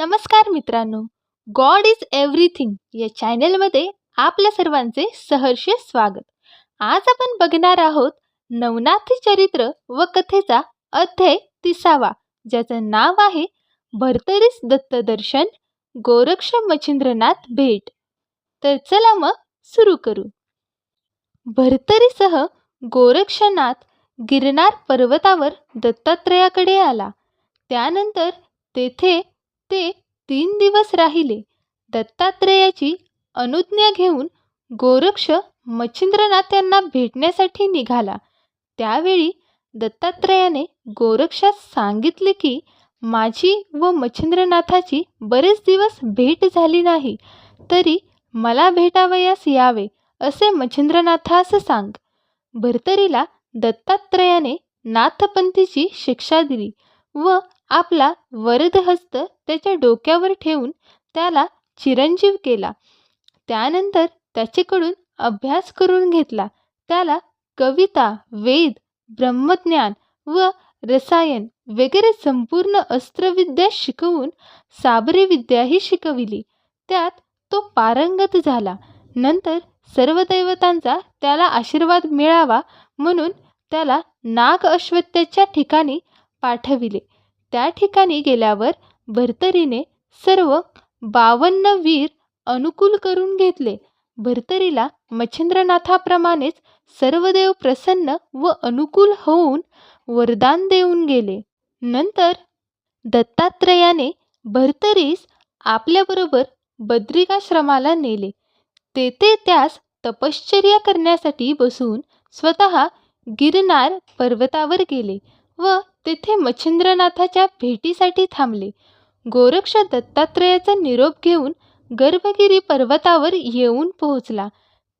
नमस्कार मित्रांनो. God is everything या चॅनेलमध्ये आपल्या सर्वांचे सहर्ष स्वागत. आज आपण बघणार आहोत नवनाथ चरित्र व कथेचा अध्याय तिसावा ज्याचं नाव आहे भरतरीस दत्तदर्शन गोरक्ष मच्छिंद्रनाथ भेट. तर चला मग सुरू करू. भरतरीसह गोरक्षनाथ गिरनार पर्वतावर दत्तात्रयाकडे आला. त्यानंतर तेथे ते तीन दिवस राहिले. दत्तात्रेयाची अनुज्ञा घेऊन गोरक्ष मच्छिंद्रनाथ यांना भेटण्यासाठी निघाला. त्यावेळी दत्तात्रेयाने गोरक्षास सांगितले की माझी व मच्छिंद्रनाथाची बरेच दिवस भेट झाली नाही तरी मला भेटावयास यावे असे मच्छिंद्रनाथास सांग. भर्तरीला दत्तात्रेयाने नाथपंथीची शिक्षा दिली व आपला वरदहस्त त्याच्या डोक्यावर ठेवून त्याला चिरंजीव केला. त्यानंतर त्याच्याकडून अभ्यास करून घेतला. त्याला कविता वेद ब्रह्मज्ञान व रसायन वगैरे संपूर्ण अस्त्रविद्या शिकवून साबरी विद्याही शिकविली. त्यात तो पारंगत झाला. नंतर सर्व दैवतांचा त्याला आशीर्वाद मिळावा म्हणून त्याला नाग अश्वत्याच्या ठिकाणी पाठविले. त्या ठिकाणी गेल्यावर भर्तरीने सर्व बावन्न वीर अनुकूल करून घेतले. भर्तरीला मच्छिंद्रनाथाप्रमाणेच सर्व देव प्रसन्न व अनुकूल होऊन वरदान देऊन गेले. नंतर दत्तात्रयाने भर्तरीस आपल्याबरोबर बद्रिकाश्रमाला नेले. तेथे त्यास तपश्चर्या करण्यासाठी बसून स्वतः गिरनार पर्वतावर गेले व तेथे मच्छिंद्रनाथाच्या भेटीसाठी थांबले. गोरक्ष दत्तात्रयाचा निरोप घेऊन गर्भगिरी पर्वतावर येऊन पोहोचला.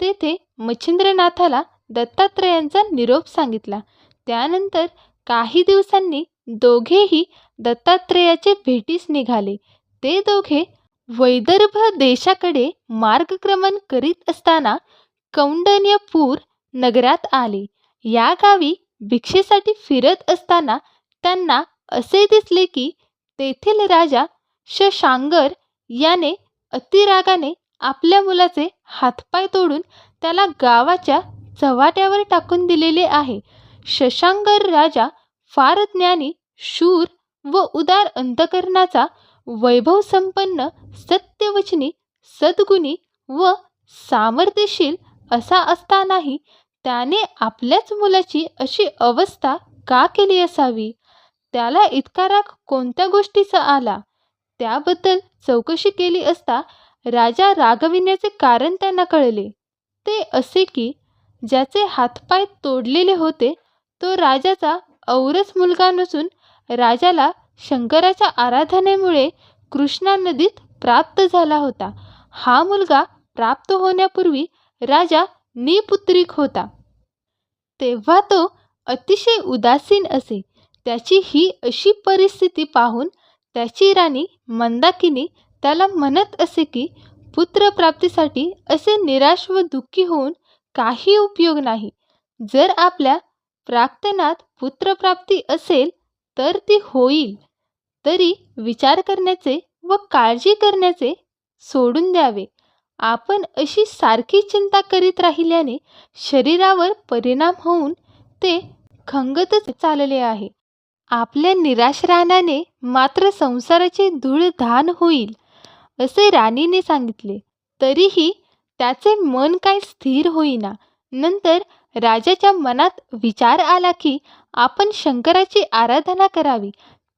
तेथे मच्छिंद्रनाथाला दत्तात्रयांचा निरोप सांगितला. त्यानंतर काही दिवसांनी दोघेही दत्तात्रेयाचे भेटीस निघाले. ते दोघे वैदर्भ देशाकडे मार्गक्रमण करीत असताना कौंडन्यपूर नगरात आले. या गावी भिक्षेसाठी फिरत असताना त्यांना असे दिसले की तेथील राजा शशांगर याने अतिरागाने आपल्या मुलाचे हातपाय तोडून त्याला गावाच्या चव्हाट्यावर टाकून दिलेले आहे. शशांगर राजा फार ज्ञानी शूर व उदार अंतकरणाचा वैभवसंपन्न सत्यवचनी सद्गुणी व सामर्थ्यशील असा असतानाही त्याने आपल्याच मुलाची अशी अवस्था का केली असावी? त्याला इतका राग कोणत्या गोष्टीचा आला? त्याबद्दल चौकशी केली असता राजा रागविण्याचे कारण त्यांना कळले. ते असे की ज्याचे हातपाय तोडलेले होते तो राजाचा औरच मुलगा नसून राजाला शंकराच्या आराधनेमुळे कृष्णा नदीत प्राप्त झाला होता. हा मुलगा प्राप्त होण्यापूर्वी राजा निपुत्रिक होता तेव्हा तो अतिशय उदासीन असे त्याची ही अशी परिस्थिती पाहून त्याची राणी मंदाकिनी त्याला म्हणत असे की पुत्रप्राप्तीसाठी असे निराश व दुःखी होऊन काही उपयोग नाही. जर आपल्या प्राक्तनात पुत्रप्राप्ती असेल तर ती होईल. तरी विचार करण्याचे व काळजी करण्याचे सोडून द्यावे. आपण अशी सारखी चिंता करीत राहिल्याने शरीरावर परिणाम होऊन ते खंगतच चालले आहे. आपल्या निराश राहण्याने मात्र संसाराची धूळ धान होईल असे राणीने सांगितले. तरीही त्याचे मन काय स्थिर होईना. नंतर राजाच्या मनात विचार आला की आपण शंकराची आराधना करावी.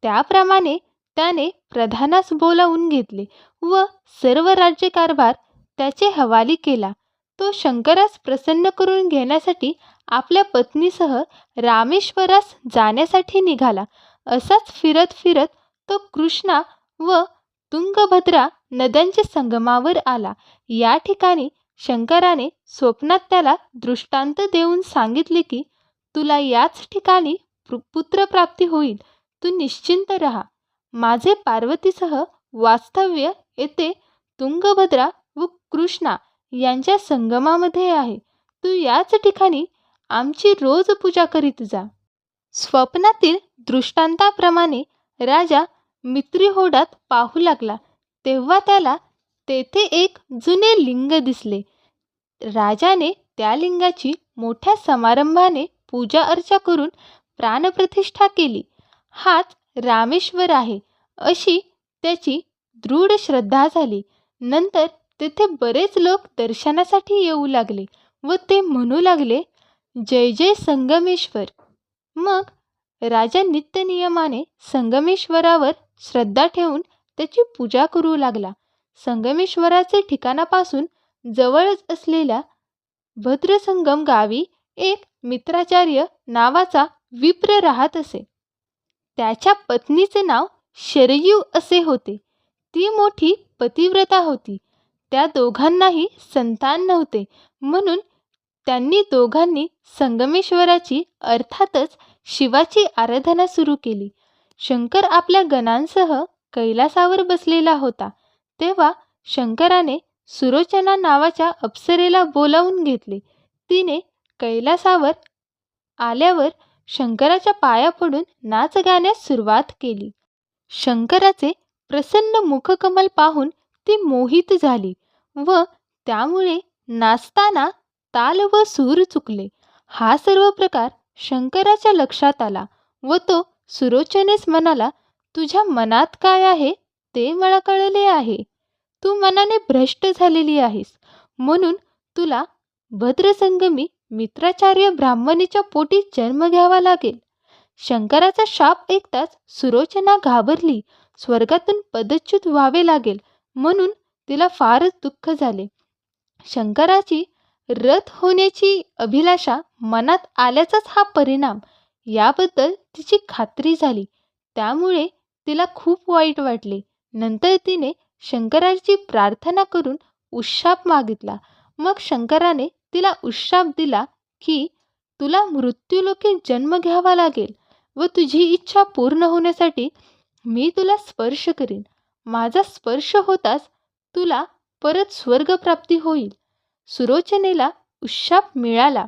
त्याप्रमाणे त्याने प्रधानास बोलावून घेतले व सर्व राज्यकारभार त्याचे हवाली केला. तो शंकरास प्रसन्न करून घेण्यासाठी आपल्या पत्नीसह रामेश्वरास जाण्यासाठी निघाला. असाच फिरत फिरत तो कृष्णा व तुंगभद्रा नद्यांच्या संगमावर आला. या ठिकाणी शंकराने स्वप्नात त्याला दृष्टांत देऊन सांगितले की तुला याच ठिकाणी पुत्रप्राप्ती होईल. तू निश्चिंत राहा. माझे पार्वतीसह वास्तव्य येथे तुंगभद्रा व कृष्णा यांच्या संगमामध्ये आहे. तू याच ठिकाणी आमची रोज पूजा करीत जा. स्वप्नातील दृष्टांताप्रमाणे राजा मित्रीहोडात पाहू लागला. तेव्हा त्याला तेथे एक जुने लिंग दिसले. राजाने त्या लिंगाची मोठ्या समारंभाने पूजा अर्चा करून प्राणप्रतिष्ठा केली. हाच रामेश्वर आहे. अशी त्याची दृढ श्रद्धा झाली. नंतर तेथे बरेच लोक दर्शनासाठी येऊ लागले व ते म्हणू लागले जय जय संगमेश्वर. मग राजा नित्यनियमाने संगमेश्वरावर श्रद्धा ठेवून त्याची पूजा करू लागला. संगमेश्वराचे ठिकाणापासून जवळच असलेल्या भद्रसंगम गावी एक मित्राचार्य नावाचा विप्र राहत असे. त्याच्या पत्नीचे नाव शरयू असे होते. ती मोठी पतिव्रता होती. त्या दोघांनाही संतान नव्हते. म्हणून त्यांनी दोघांनी संगमेश्वराची अर्थातच शिवाची आराधना सुरू केली. शंकर आपल्या गणांसह कैलासावर बसलेला होता. तेव्हा शंकराने सुरोचना नावाच्या अप्सरेला बोलावून घेतले. तिने कैलासावर आल्यावर शंकराच्या पाया पडून नाच गाण्यास सुरुवात केली. शंकराचे प्रसन्न मुखकमल पाहून ती मोहित झाली. व त्यामुळे नाचताना ताल व सूर चुकले. हा सर्व प्रकार शंकराच्या लक्षात आला व तो सुरोचनेस म्हणाला तुझ्या मनात काय आहे ते मला कळले आहे. तू मनाने भ्रष्ट झालेली आहेस. म्हणून तुला भद्रसंगमी मित्राचार्य ब्राह्मणीच्या पोटी जन्म घ्यावा लागेल. शंकराचा शाप ऐकताच सुरोचना घाबरली. स्वर्गातून पदच्युत व्हावे लागेल. म्हणून तिला फारच दुःख झाले. शंकराची रथ होण्याची अभिलाषा मनात आल्याचाच हा परिणाम याबद्दल तिची खात्री झाली. त्यामुळे तिला खूप वाईट वाटले. नंतर तिने शंकराची प्रार्थना करून उशाप मागितला. मग शंकराने तिला उशाप दिला की तुला मृत्यूलोकी जन्म घ्यावा लागेल व तुझी इच्छा पूर्ण होण्यासाठी मी तुला स्पर्श करीन. माझा स्पर्श होताच तुला परत स्वर्गप्राप्ती होईल. सुरोचनेला उशाप मिळाला.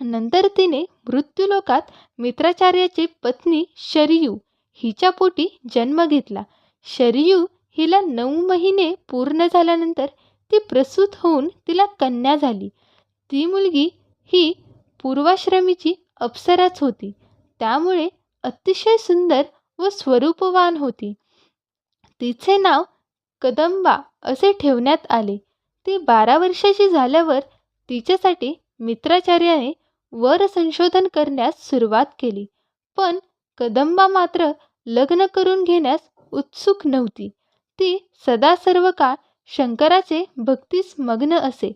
नंतर तिने मृत्यूलोकात मित्राचार्याची पत्नी शरयू हिच्या पोटी जन्म घेतला. शरियू हिला नऊ महिने पूर्ण झाल्यानंतर ती प्रसूत होऊन तिला कन्या झाली. ती मुलगी ही पूर्वाश्रमीची अप्सराच होती. त्यामुळे अतिशय सुंदर व स्वरूपवान होती. तिचे नाव कदंबा असे ठेवण्यात आले. ती बारा वर्षाची झाल्यावर तिच्यासाठी मित्राचार्याने वर संशोधन करण्यास सुरुवात केली. पण कदंबा मात्र लग्न करून घेण्यास उत्सुक नव्हती. ती सदा सर्व काळ शंकराचे भक्तीस मग्न असे.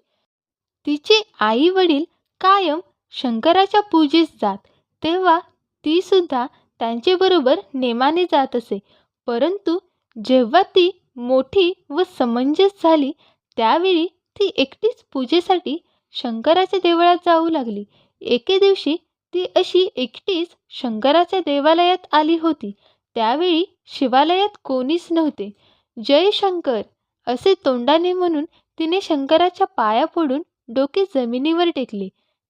तिचे आई वडील कायम शंकराच्या पूजेस जात तेव्हा ती सुद्धा त्यांच्याबरोबर नेमाने जात असे. परंतु जेव्हा ती मोठी व समंजस झाली. त्यावेळी ती एकटीच पूजेसाठी शंकराच्या देवळात जाऊ लागली. एके दिवशी ती अशी एकटीच शंकराच्या देवालयात आली होती. त्यावेळी शिवालयात कोणीच नव्हते. जय शंकर असे तोंडाने म्हणून तिने शंकराच्या पाया पडून डोके जमिनीवर टेकले.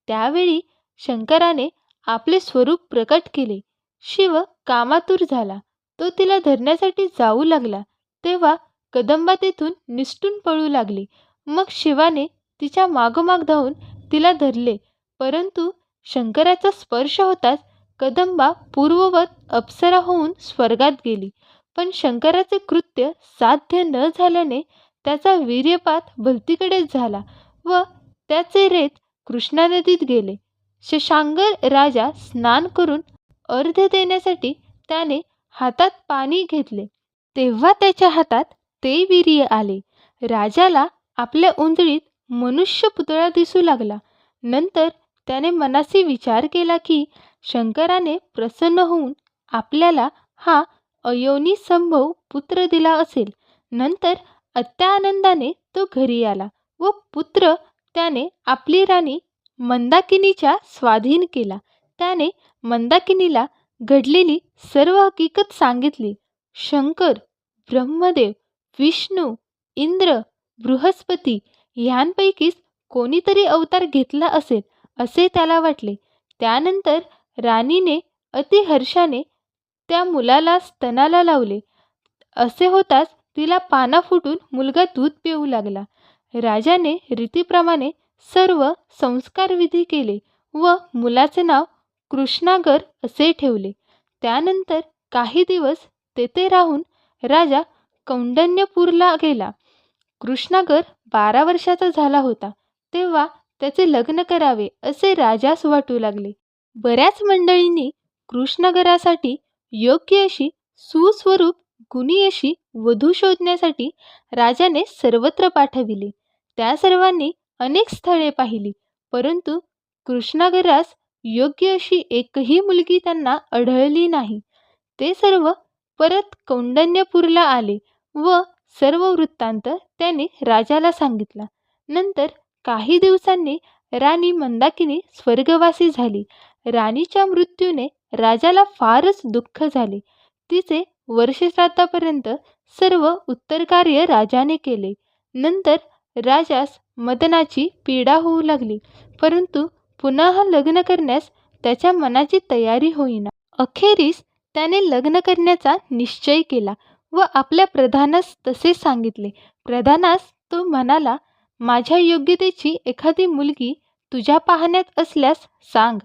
त्यावेळी शंकराने आपले स्वरूप प्रकट केले. शिव कामातूर झाला. तो तिला धरण्यासाठी जाऊ लागला. तेव्हा कदंबा तेथून निसटून पळू लागली. मग शिवाने तिच्या मागोमाग धावून तिला धरले. परंतु शंकराचा स्पर्श होताच कदंबा पूर्ववत अप्सरा होऊन स्वर्गात गेली. पण शंकराचे कृत्य साध्य न झाल्याने त्याचा वीर्यपात भलतीकडेच झाला व त्याचे रेत कृष्णा नदीत गेले. शशांगर राजा स्नान करून अर्घ्य देण्यासाठी त्याने हातात पाणी घेतले. तेव्हा त्याच्या हातात ते वीर्य आले. राजाला आपल्या उंदळीत मनुष्य पुतळा दिसू लागला. नंतर त्याने मनाशी विचार केला की शंकराने प्रसन्न होऊन आपल्याला हा अयोनी संभव पुत्र दिला असेल. नंतर अत्यानंदाने तो घरी आला व पुत्र त्याने आपली राणी मंदाकिनीच्या स्वाधीन केला. त्याने मंदाकिनीला घडलेली सर्व हकीकत सांगितली. शंकर ब्रह्मदेव विष्णू इंद्र बृहस्पती ह्यांपैकीच कोणीतरी अवतार घेतला असेल असे त्याला वाटले. त्यानंतर राणीने अतिहर्षाने त्या मुलाला स्तनाला लावले. असे होताच तिला पाना फुटून मुलगा दूध पिऊ लागला. राजाने रीतीप्रमाणे सर्व संस्कारविधी केले व मुलाचे नाव कृष्णागर असे ठेवले. त्यानंतर काही दिवस तेथे राहून राजा कौंडण्यपूरला गेला. कृष्णागर बारा वर्षाचा झाला होता. तेव्हा त्याचे लग्न करावे असे राजास वाटू लागले. बऱ्याच मंडळींनी कृष्णगरासाठी योग्य अशी सुस्वरूप गुणी अशी वधू शोधण्यासाठी राजाने सर्वत्र पाठविले. त्या सर्वांनी अनेक स्थळे पाहिली परंतु कृष्णागरास योग्य अशी एकही मुलगी त्यांना आढळली नाही. ते सर्व परत कौंडण्यपूरला आले व सर्व वृत्तांत त्याने राजाला सांगितला. नंतर काही दिवसांनी राणी मंदाकिनी स्वर्गवासी झाली. राणीच्या मृत्यूने राजाला फारच दुःख झाले. तिचे वर्षश्राद्धापर्यंत सर्व उत्तरकार्य राजाने केले. नंतर राजास मदनाची पीडा होऊ लागली. परंतु पुन्हा लग्न करण्यास त्याच्या मनाची तयारी होईना. अखेरीस त्याने लग्न करण्याचा निश्चय केला व आपल्या प्रधानास तसे सांगितले. प्रधानास तो म्हणाला माझ्या योग्यतेची एखादी मुलगी तुझ्या पाहण्यात असल्यास सांग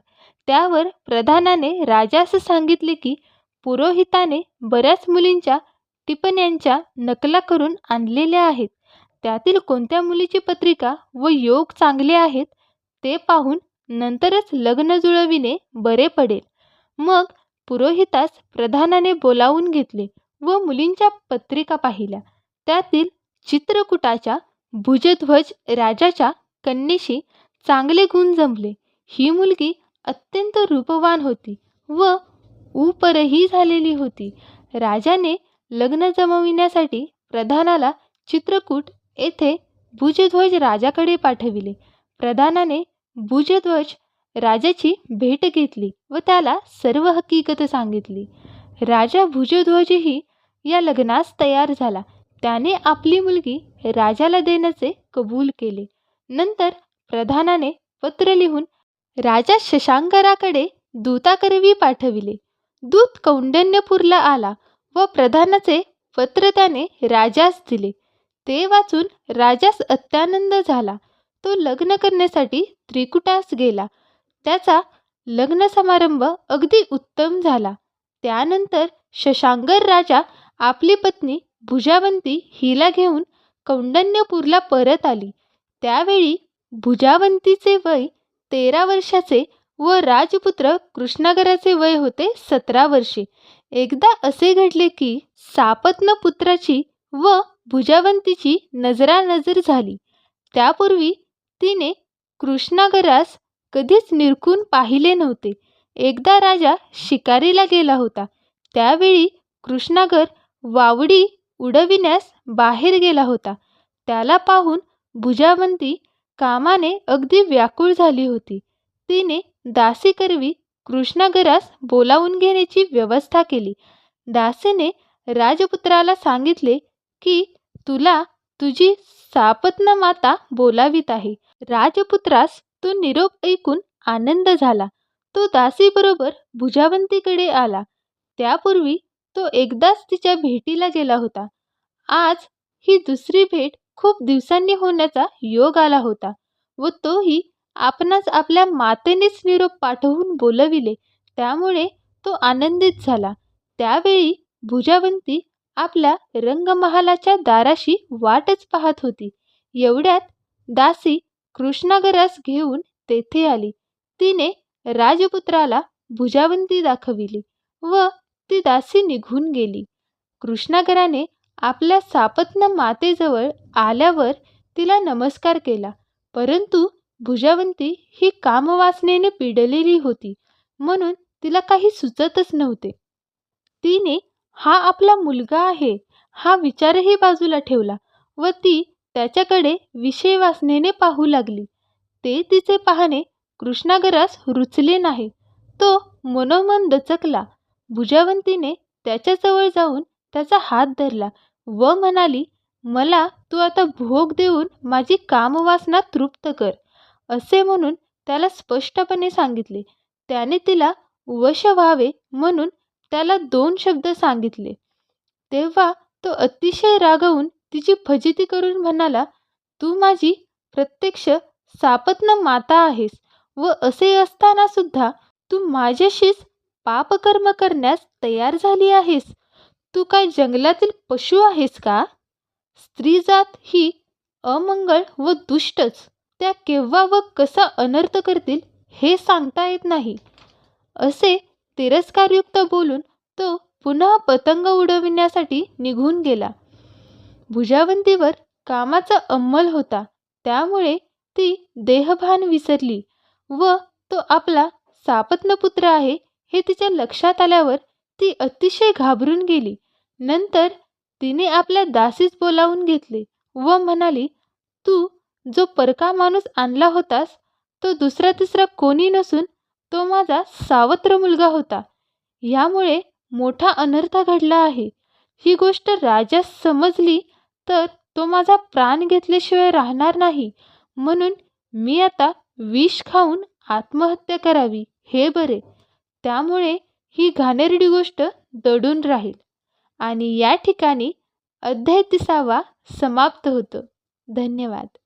त्यावर प्रधानाने राजास सांगितले की पुरोहिताने बऱ्याच मुलींच्या टिपण्यांच्या नकला करून आणलेल्या आहेत. त्यातील कोणत्या मुलीची पत्रिका व योग चांगले आहेत ते पाहून नंतरच लग्न जुळविणे बरे पडेल. मग पुरोहितास प्रधानाने बोलावून घेतले व मुलींच्या पत्रिका पाहिल्या. त्यातील चित्रकूटाच्या भुजध्वज राजाच्या कन्येशी चांगले गुण जमले. ही मुलगी अत्यंत रूपवान होती व उपरही झालेली होती. राजाने लग्न जमविण्यासाठी प्रधानाला चित्रकूट येथे भुजध्वज राजाकडे पाठविले. प्रधानाने भुजध्वज राजाची भेट घेतली व त्याला सर्व हकीकत सांगितली. राजा भुजध्वजही या लग्नास तयार झाला. त्याने आपली मुलगी राजाला देण्याचे कबूल केले. नंतर प्रधानाने पत्र लिहून राजा शशांकराकडे दूताकरवी पाठविले. दूत कौंडण्यपूरला आला व प्रधानाचे पत्र त्याने राजास दिले. ते वाचून राजास अत्यानंद झाला. तो लग्न करण्यासाठी त्रिकुटास गेला. त्याचा लग्न समारंभ अगदी उत्तम झाला. त्यानंतर शशांगर राजा आपली पत्नी भुजावंती हिला घेऊन कौंडण्यपूरला परत आली. त्यावेळी भुजावंतीचे वय तेरा वर्षाचे व राजपुत्र कृष्णागराचे वय होते सतरा वर्षे. एकदा असे घडले की सापत्न पुत्राची व भुजावंतीची नजरानजर झाली. त्यापूर्वी तिने कृष्णागरास कधीच निरखून पाहिले नव्हते. एकदा राजा शिकारीला गेला होता. त्यावेळी कृष्णागर वावडी उडविण्यास बाहेर गेला होता. त्याला पाहून भुजावंती कामाने अगदी व्याकुळ झाली होती. तिने दासीकरवी कृष्णागरास बोलावून घेण्याची व्यवस्था केली. दासीने राजपुत्राला सांगितले की तुला तुझी सापत्न माता बोलावीत आहे. राजपुत्रास तो निरोप ऐकून आनंद झाला. तो दासीबरोबर भुजावंतीकडे आला. त्यापूर्वी तो एकदाच तिच्या भेटीला गेला होता. आज ही दुसरी भेट खूप दिवसांनी होण्याचा योग आला होता व तोही आपणास आपल्या मातेनेच निरोप पाठवून बोलविले. त्यामुळे तो आनंदित झाला. त्यावेळी भुजावंती आपल्या रंगमहालाच्या दाराशी वाटच पाहत होती. एवढ्यात दासी कृष्णागरास घेऊन तेथे आली. तिने राजपुत्राला भुजावंती दाखविली व ती दासी निघून गेली. कृष्णागराने आपल्या सापत्न मातेजवळ आल्यावर तिला नमस्कार केला. परंतु भुजावंती ही कामवासनेने पिडलेली होती म्हणून तिला काही सुचतच नव्हते. तिने हा आपला मुलगा आहे. हा विचारही बाजूला ठेवला व ती त्याच्याकडे विषय वासनेने पाहू लागली. ते तिचे पाहणे कृष्णागरास रुचले नाही. तो मनोमन दचकला. भुजावंतीने त्याच्याजवळ जाऊन त्याचा हात धरला व म्हणाली मला तू आता भोग देऊन माझी कामवासना तृप्त कर. असे म्हणून त्याला स्पष्टपणे सांगितले. त्याने तिला वश व्हावे म्हणून त्याला दोन शब्द सांगितले. तेव्हा तो अतिशय रागावून तिची फजिती करून म्हणाला तू माझी प्रत्यक्ष सापत्न माता आहेस व असे असताना सुद्धा तू माझ्याशीच पापकर्म करण्यास तयार झाली आहेस. तू काय जंगलातील पशु आहेस का? स्त्रीजात ही अमंगळ व दुष्टच. त्या केव्हा व कसा अनर्थ करतील हे सांगता येत नाही. असे तिरस्कारयुक्त बोलून तो पुन्हा पतंग उडविण्यासाठी निघून गेला. भुजावंतीवर कामाचा अंमल होता. त्यामुळे ती देहभान विसरली व तो आपला सापत्नपुत्र आहे हे तिच्या लक्षात आल्यावर ती अतिशय घाबरून गेली. नंतर तिने आपल्या दासीस बोलावून घेतले व म्हणाली तू जो परका माणूस आणला होतास तो दुसरा तिसरा कोणी नसून तो माझा सावत्र मुलगा होता. यामुळे मोठा अनर्थ घडला आहे. ही गोष्ट राजास समजली तर तो माझा प्राण घेतल्याशिवाय राहणार नाही. म्हणून मी आता विष खाऊन आत्महत्या करावी हे बरे. त्यामुळे ही घाणेरडी गोष्ट दडून राहील. आणि या ठिकाणी अध्याय तिसावा समाप्त होतो. धन्यवाद.